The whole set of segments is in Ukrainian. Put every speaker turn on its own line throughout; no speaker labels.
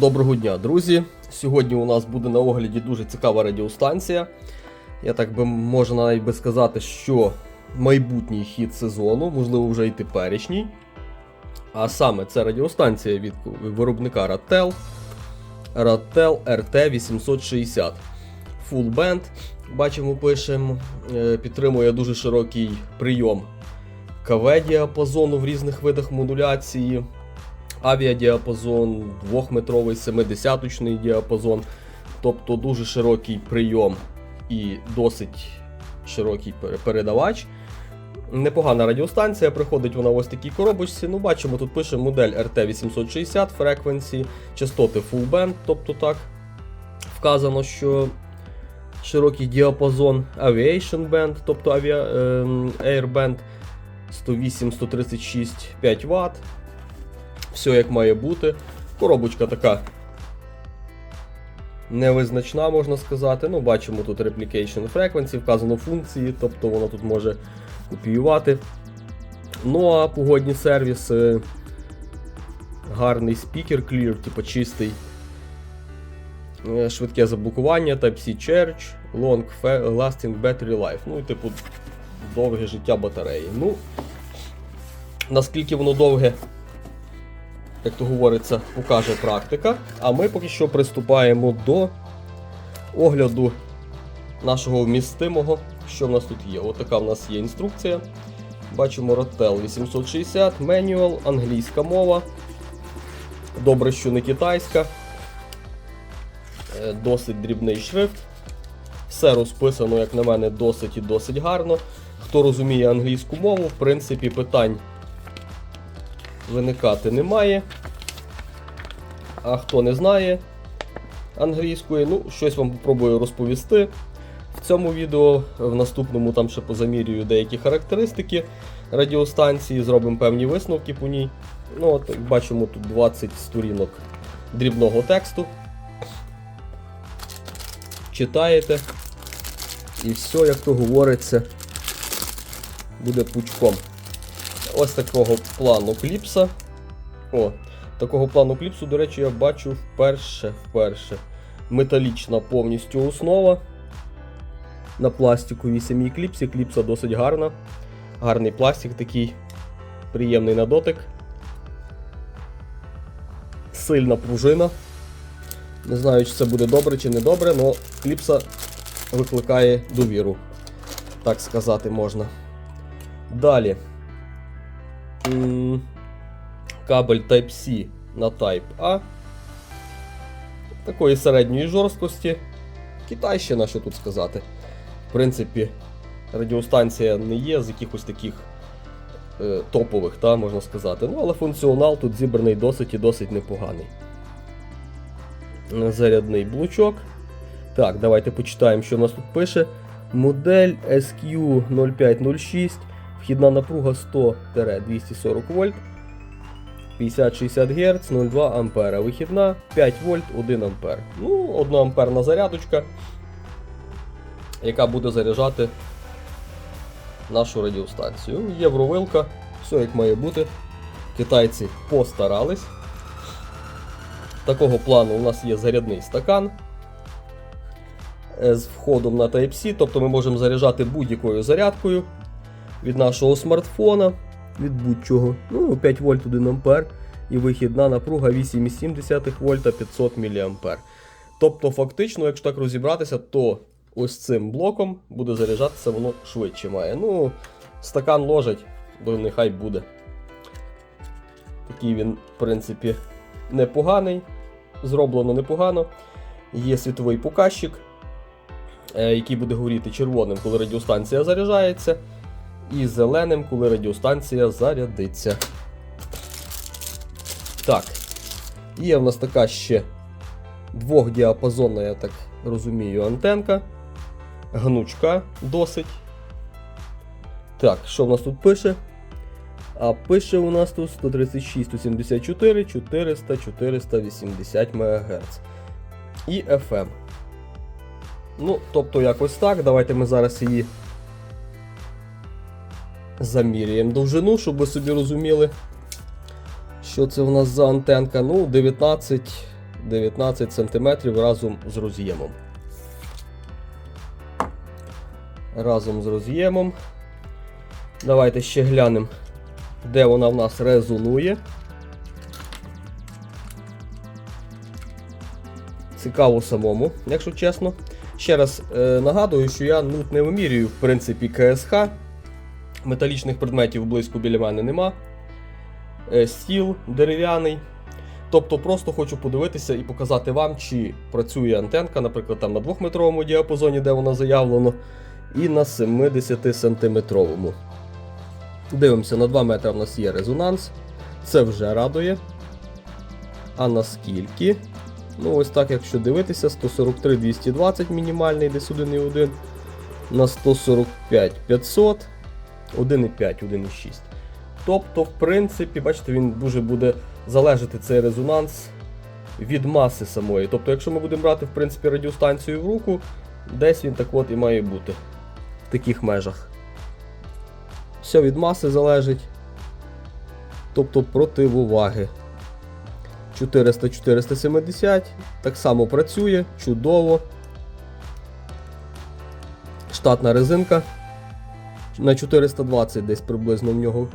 Доброго дня, друзі! Сьогодні у нас буде на огляді дуже цікава радіостанція. Я так би можна навіть би сказати, що майбутній хід сезону, можливо, вже й теперішній. А саме це радіостанція від виробника Ratel Ratel RT860. Full Band. Бачимо, пишемо, е, підтримує дуже широкий прийом КВ-діапазону в різних видах модуляції авіадіапазон, 2-метровий 70-точний діапазон, тобто дуже широкий прийом і досить широкий передавач. Непогана радіостанція, приходить вона в ось такій коробочці. Ну, бачимо, тут пише модель RT860 Frequency, частоти Full Band, тобто так. Вказано, що широкий діапазон Aviation Band, тобто авіа, ем, Air Band 108-136 5 Вт. Все як має бути. Коробочка така невизначна, можна сказати. Ну, бачимо тут Replication Frequency, вказано функції, тобто вона тут може копіювати. Ну а погодні сервіси. Гарний спікер Clear, типу чистий. Е, Швидке заблокування, Type-C Charge, Long Lasting Battery Life. Ну і типу довге життя батареї. Ну, наскільки воно довге, як то говориться, покаже практика. А ми поки що приступаємо до огляду нашого вмістимого, що в нас тут є. Отака в нас є інструкція. Бачимо Rotel 860, менюал, англійська мова. Добре, що не китайська. Е, Досить дрібний шрифт. Все розписано, як на мене, досить і досить гарно. Хто розуміє англійську мову, в принципі, питань виникати немає. А хто не знає англійської, ну, щось вам попробую розповісти. В цьому відео, в наступному там ще позамірюю деякі характеристики радіостанції, зробимо певні висновки по ній. Ну, от, бачимо, тут 20 сторінок дрібного тексту. Читаєте. І все, як то говориться, буде пучком. Ось такого плану кліпса. О, такого плану кліпсу, до речі, я бачу вперше. вперше. Металічна повністю основа. На пластиковій самій кліпсі. Кліпса досить гарна. Гарний пластик такий, приємний на дотик. Сильна пружина. Не знаю, чи це буде добре чи не добре, але кліпса викликає довіру. Так сказати можна. Далі. Кабель Type-C на Type-A. Такої середньої жорсткості. Китайщина, що тут сказати. В принципі, радіостанція не є з якихось таких е, топових, та, можна сказати. Ну, але функціонал тут зібраний досить і досить непоганий. Зарядний блучок. Так, давайте почитаємо, що в нас тут пише. Модель SQ0506, вхідна напруга 100-240 вольт, 50-60 Гц, 0,2 ампера. Вихідна 5 вольт 1 ампер. Ну, 1 амперна зарядочка, яка буде заряджати нашу радіостанцію. Євровилка, все як має бути. Китайці постарались. Такого плану у нас є зарядний стакан е, з входом на Type-C, тобто ми можемо заряджати будь-якою зарядкою від нашого смартфона, від будь-чого. Ну, 5 вольт 1 ампер і вихідна напруга 8,7 вольта 500 мА. Тобто, фактично, якщо так розібратися, то ось цим блоком буде заряджатися воно швидше має. Ну, стакан ложить, то нехай буде. Такий він, в принципі, непоганий. Зроблено непогано. Є світовий показчик, е, який буде горіти червоним, коли радіостанція заряджається, і зеленим, коли радіостанція зарядиться. Так. Є в нас така ще двохдіапазонна, я так розумію, антенка. Гнучка досить. Так, що в нас тут пише? А пише у нас тут 136, 174, 400, 480 МГц. І FM. Ну, тобто якось так. Давайте ми зараз її заміряємо довжину, щоб ви собі розуміли, що це у нас за антенка. Ну, 19 19 см разом з роз'ємом. Разом з роз'ємом. Давайте ще глянемо, де вона в нас резонує. Цікаво самому, якщо чесно. Ще раз е, нагадую, що я ну, не вимірюю, в принципі, КСХ. Металічних предметів близько біля мене нема. Е, стіл дерев'яний. Тобто просто хочу подивитися і показати вам, чи працює антенка, наприклад, там на 2-метровому діапазоні, де вона заявлено, і на 70 сантиметровому. Дивимося, на 2 метри в нас є резонанс. Це вже радує. А наскільки? Ну, ось так, якщо дивитися, 143 220 мінімальний, десь 1,1. На 145 500, 1,5, 1,6. Тобто, в принципі, бачите, він дуже буде залежати цей резонанс від маси самої. Тобто, якщо ми будемо брати, в принципі, радіостанцію в руку, десь він так от і має бути. В таких межах. Все від маси залежить. Тобто противуваги. 400-470. Так само працює, чудово. Штатна резинка. На 420 десь приблизно в нього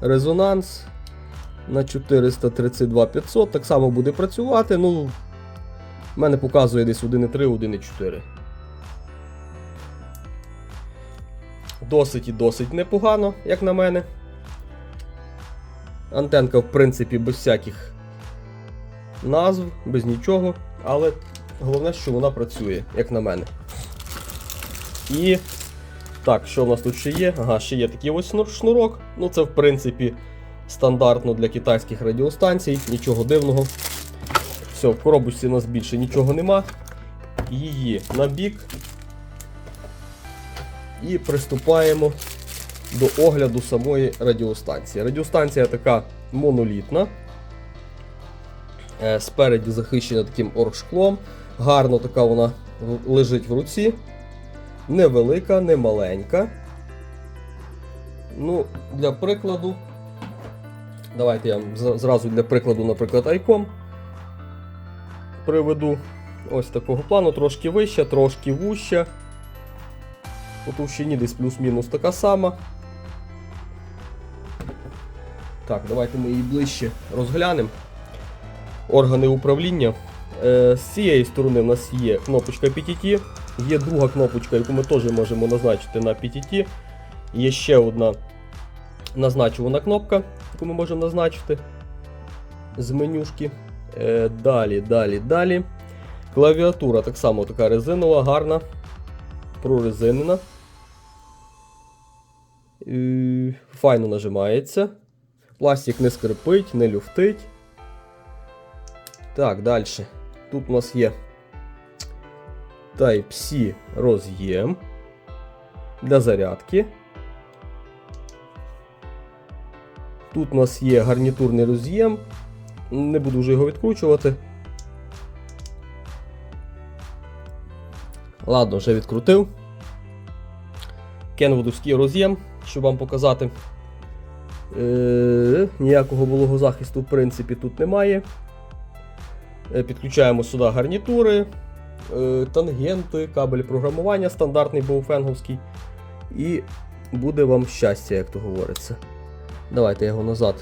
резонанс. На 432 500 так само буде працювати. Ну, в мене показує десь 1,3, 1,4. Досить і досить непогано, як на мене. Антенка, в принципі, без всяких назв, без нічого, але головне, що вона працює, як на мене. І так, що в нас тут ще є? Ага, ще є такий ось шнурок. Ну, це, в принципі, стандартно для китайських радіостанцій, нічого дивного. Все, в коробочці у нас більше нічого нема. Її на бік. І приступаємо до огляду самої радіостанції. Радіостанція така монолітна. Е, Спереді захищена таким оргшклом. Гарно така вона лежить в руці. Невелика, не маленька. Ну, для прикладу. Давайте я вам зразу для прикладу, наприклад, айком приведу. Ось такого плану, трошки вища, трошки вуща. По товщині десь плюс-мінус така сама. Так, давайте ми її ближче розглянемо. Органи управління. Е, з цієї сторони в нас є кнопочка PTT, є друга кнопочка, яку ми теж можемо назначити на PTT. Є ще одна назначувана кнопка, яку ми можемо назначити з менюшки. Е, далі, далі, далі. Клавіатура так само така резинова, гарна, прорезинена. Е, Файно нажимається. Пластик не скрипить, не люфтить. Так, далі. Тут у нас є Type-C роз'єм для зарядки. Тут у нас є гарнітурний роз'єм. Не буду вже його відкручувати. Ладно, вже відкрутив. Кенвудовський роз'єм, щоб вам показати. Е, ніякого вологозахисту, в принципі, тут немає. Е, Підключаємо сюди гарнітури, тангенти, кабель програмування стандартний боуфенговський. І буде вам щастя, як то говориться. Давайте я його назад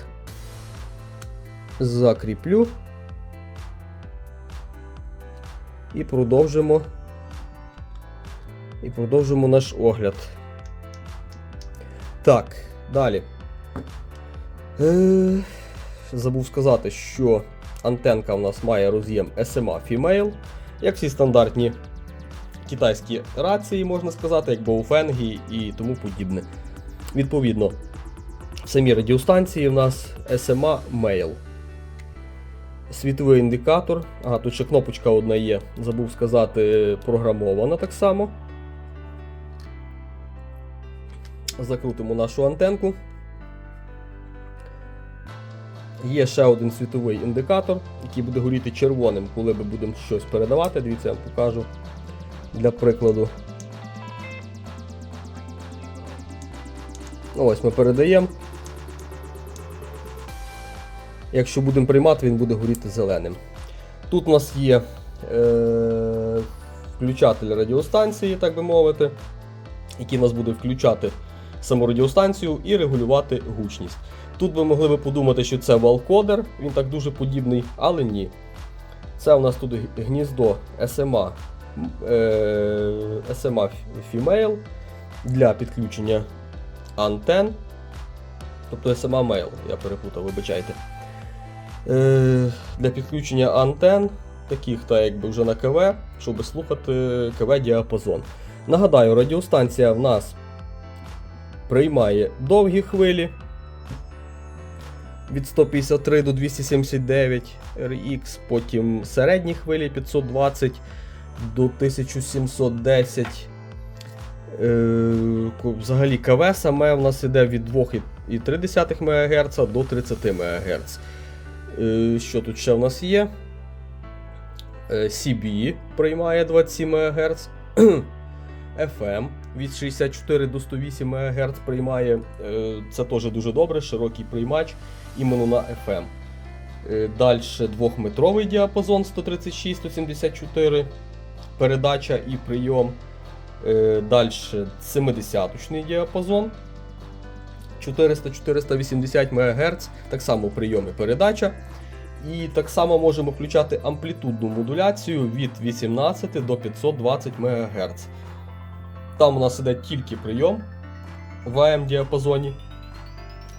закріплю. І продовжимо. І продовжимо наш огляд. Так, далі. Е, забув сказати, що антенка в нас має роз'єм SMA Female, як всі стандартні китайські рації, можна сказати, як Baofeng і тому подібне. Відповідно, в самій радіостанції в нас SMA Male. Світовий індикатор. Ага, тут ще кнопочка одна є, забув сказати, програмована так само. Закрутимо нашу антенку. Є ще один світовий індикатор, який буде горіти червоним, коли ми будемо щось передавати. Дивіться, я вам покажу для прикладу. Ось ми передаємо. Якщо будемо приймати, він буде горіти зеленим. Тут у нас є е, включатель радіостанції, так би мовити, який нас буде включати саму радіостанцію і регулювати гучність. Тут ви могли би подумати, що це валкодер, він так дуже подібний, але ні. Це у нас тут гніздо SMA, е, SMA Female для підключення антен. Тобто SMA Male, я перепутав, вибачайте. Е, для підключення антен, таких та якби вже на КВ, щоб слухати КВ-діапазон. Нагадаю, радіостанція в нас приймає довгі хвилі від 153 до 279 RX, потім середні хвилі 520 до 1710. Е, Взагалі КВ саме в нас іде від 2,3 МГц до 30 МГц. Е, Що тут ще в нас є? Е, CB приймає 27 МГц. FM від 64 до 108 МГц приймає. Е, Це теж дуже добре, широкий приймач іменно на FM. Далі двохметровий діапазон 136-174 передача і прийом. Далі 70-точний діапазон 400-480 МГц, так само прийом і передача. І так само можемо включати амплітудну модуляцію від 18 до 520 МГц. Там у нас іде тільки прийом в AM діапазоні.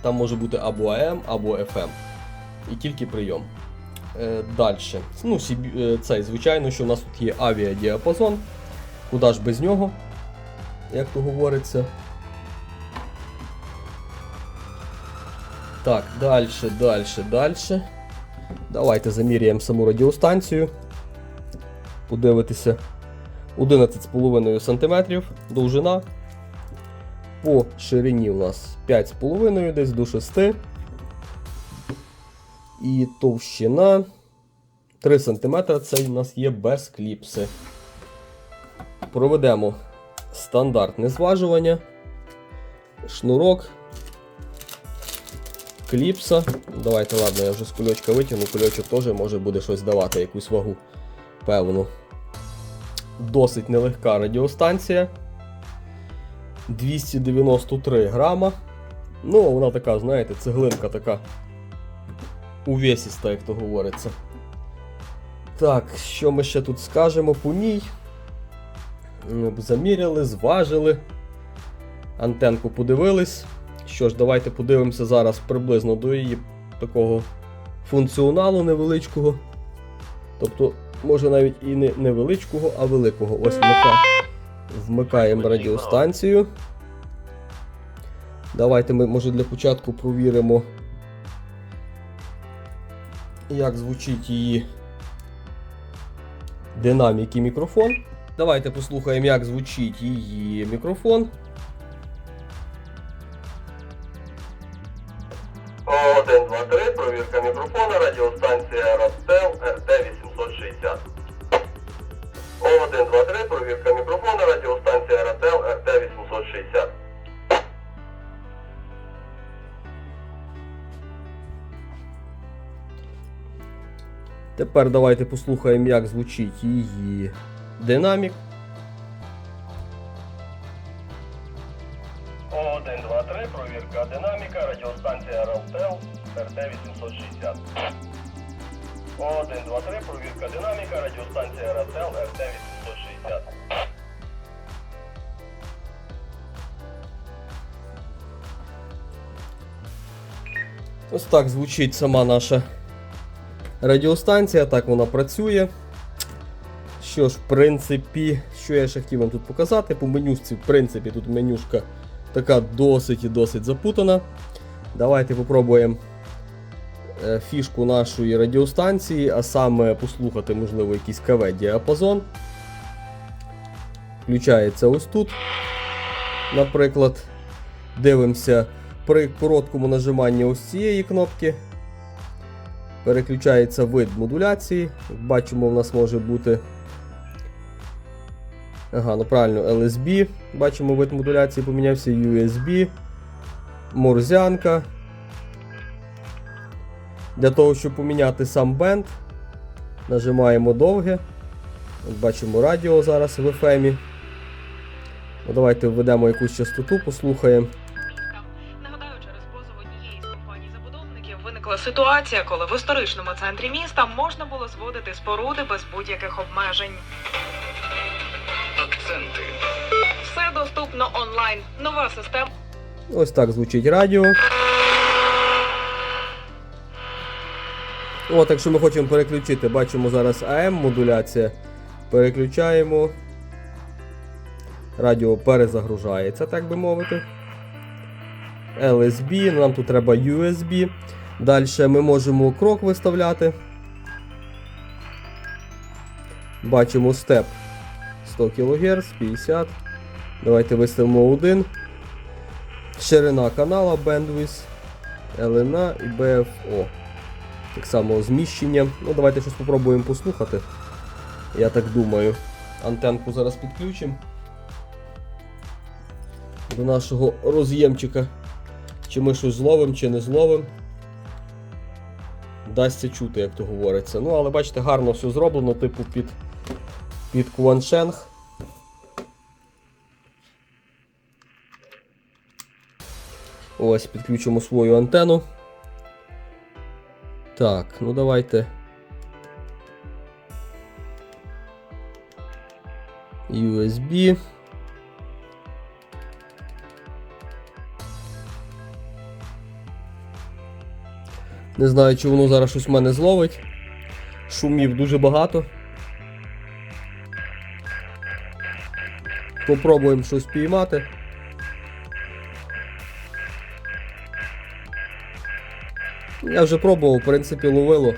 Там може бути або AM, або FM. І тільки прийом. Е, Далі. Ну, е, цей, звичайно, що у нас тут є авіадіапазон. Куди ж без нього, як то говориться. Так, далі, далі, далі. Давайте заміряємо саму радіостанцію. Подивитися. 11,5 см довжина. По ширині у нас 5,5 десь до 6. І товщина 3 см це у нас є без кліпси. Проведемо стандартне зважування. Шнурок. Кліпса. Давайте, ладно, я вже з кульочка витягну, кульочок теж може буде щось давати, якусь вагу. Певну. Досить нелегка радіостанція. 293 грама. Ну, вона така, знаєте, цеглинка така увесіста, як то говориться. Так, що ми ще тут скажемо по ній? Ну, Заміряли, зважили. Антенку подивились. Що ж, давайте подивимося зараз приблизно до її такого функціоналу невеличкого. Тобто, може навіть і не невеличкого, а великого. Ось вмика... вмикаємо радіостанцію. Давайте ми, може, для початку провіримо, як звучить її динамік і мікрофон. Давайте послухаємо, як звучить її мікрофон. Тепер давайте послухаємо, як звучить її динамік.
Один, два, три, провірка динаміка, радіостанція Ростел РТ 860. Один, два, три, провірка динаміка, радіостанція Ростел РТ 860.
Ось так звучить сама наша радіостанція, так вона працює. Що ж, в принципі, що я ще хотів вам тут показати, по менюшці, в принципі, тут менюшка така досить і досить запутана. Давайте попробуємо е, фішку нашої радіостанції, а саме послухати, можливо, якийсь КВ-діапазон. Включається ось тут. Наприклад, дивимося при короткому нажиманні ось цієї кнопки. Переключається вид модуляції. Бачимо, в нас може бути. Ага, ну правильно, LSB. Бачимо, вид модуляції помінявся USB, морзянка. Для того, щоб поміняти сам бенд, Нажимаємо довге. От бачимо радіо зараз в FM. Ну, давайте введемо якусь частоту, послухаємо.
Ситуація, коли в історичному центрі міста можна було зводити споруди без будь-яких обмежень.
Акценти.
Все доступно онлайн. Нова система.
Ось так звучить радіо. От, якщо ми хочемо переключити, бачимо зараз AM модуляція. Переключаємо. Радіо перезагружається, так би мовити. LSB, ну, нам тут треба USB. Далі ми можемо крок виставляти. Бачимо степ 100 кГц, 50. Давайте виставимо 1 ширина канала, bandwidth, LNA і BFO. Так само зміщення. Ну, давайте щось спробуємо послухати. Я так думаю. Антенку зараз підключимо до нашого роз'ємчика. Чи ми щось зловимо, чи не зловимо. Дасться чути, як то говориться. Ну, але бачите, гарно все зроблено, типу під, під Куаншенг. Ось, підключимо свою антенну. Так, ну давайте. USB. Не знаю, чи воно зараз щось в мене зловить. Шумів дуже багато. Попробуємо щось піймати. Я вже пробував, в принципі, ловило.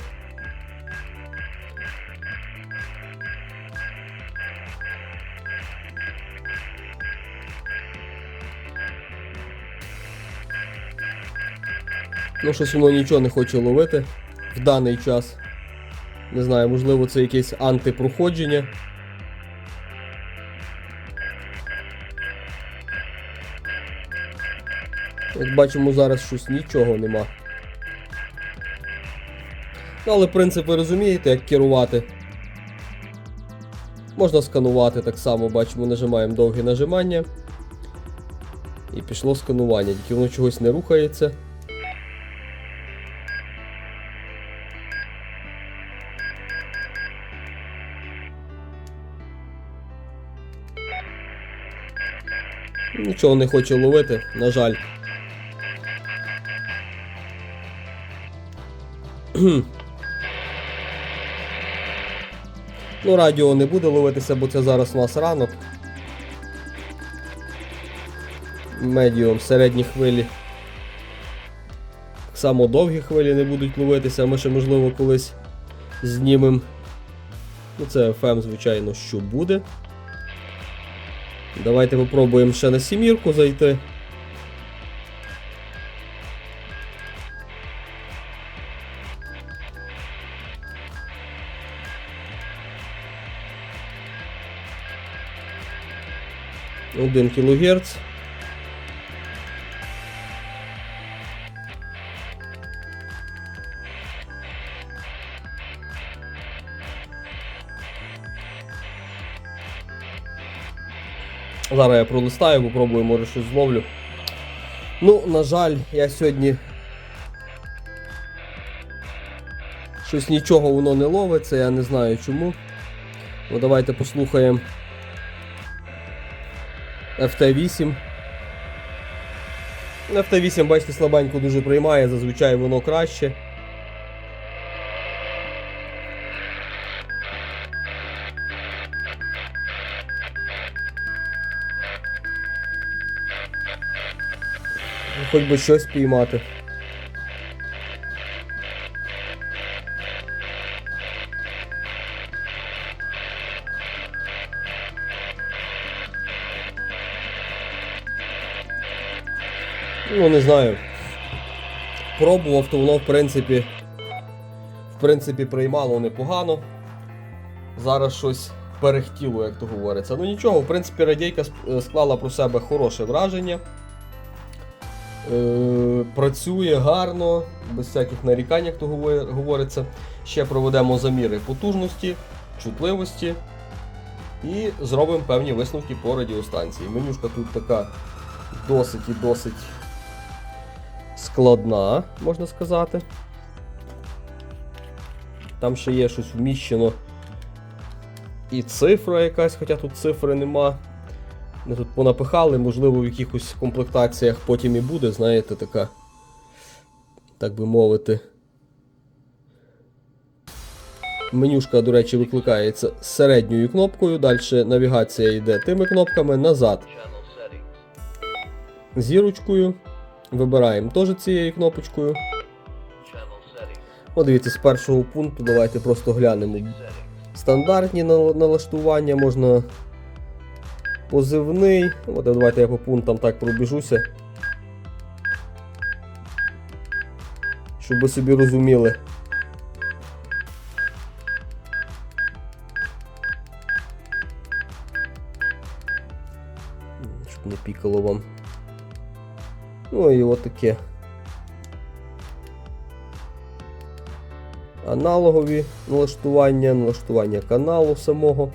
Ну, щось воно нічого не хоче ловити в даний час. Не знаю, можливо, це якесь антипроходження. Як бачимо, зараз щось нічого нема. Ну, але принцип ви розумієте, як керувати. Можна сканувати так само, бачимо, нажимаємо довге нажимання. І пішло сканування, тільки воно чогось не рухається. Нічого не хоче ловити, на жаль. Ну, радіо не буде ловитися, бо це зараз у нас ранок. Медіум, середні хвилі. Так само довгі хвилі не будуть ловитися, ми ще, можливо, колись знімемо. Ну, це FM, звичайно, що буде. Давайте попробуємо ще на сімірку зайти. Один кілогерц. Зараз я пролистаю, попробую, може щось зловлю. Ну, на жаль, я сьогодні. Щось нічого воно не ловиться, я не знаю чому. Ну, давайте послухаємо FT8. FT8, бачите, слабенько дуже приймає, зазвичай воно краще. Хоч би щось піймати. Ну, не знаю. Пробував, то воно, в принципі, в принципі, приймало непогано. Зараз щось перехтіло, як то говориться. Ну нічого, в принципі, радійка склала про себе хороше враження. Е, працює гарно, без всяких нарікань, як то говориться. Ще проведемо заміри потужності, чутливості і зробимо певні висновки по радіостанції. Менюшка тут така досить і досить складна, можна сказати. Там ще є щось вміщено. І цифра якась, хоча тут цифри нема. Ми тут понапихали, можливо, в якихось комплектаціях потім і буде, знаєте, така, так би мовити. Менюшка, до речі, викликається середньою кнопкою, далі навігація йде тими кнопками назад. Зірочкою. Вибираємо теж цією кнопочкою. О, дивіться, з першого пункту давайте просто глянемо. Стандартні налаштування можна. Позивний. От давайте я по пунктам так пробіжуся. Щоб ви собі розуміли. Щоб не пікало вам. Ну і отаке. Аналогові налаштування, налаштування каналу самого.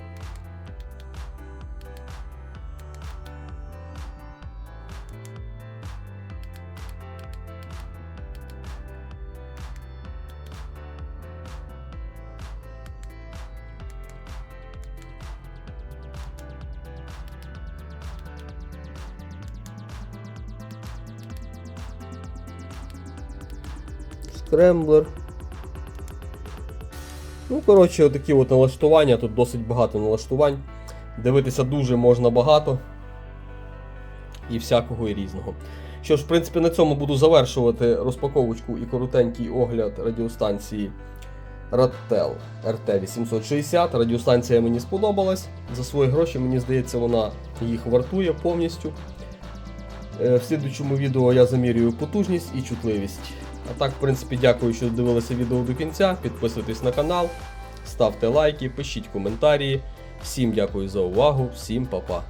Скремблер. Ну, коротше, отакі от налаштування, тут досить багато налаштувань. Дивитися дуже можна багато. І всякого і різного. Що ж, в принципі, на цьому буду завершувати розпаковочку і коротенький огляд радіостанції Rattel RT860. Радіостанція мені сподобалась. За свої гроші, мені здається, вона їх вартує повністю. Е, В слідучому відео я замірюю потужність і чутливість. А так, в принципі, дякую, що дивилися відео до кінця. Підписуйтесь на канал, ставте лайки, пишіть коментарі. Всім дякую за увагу, всім па-па.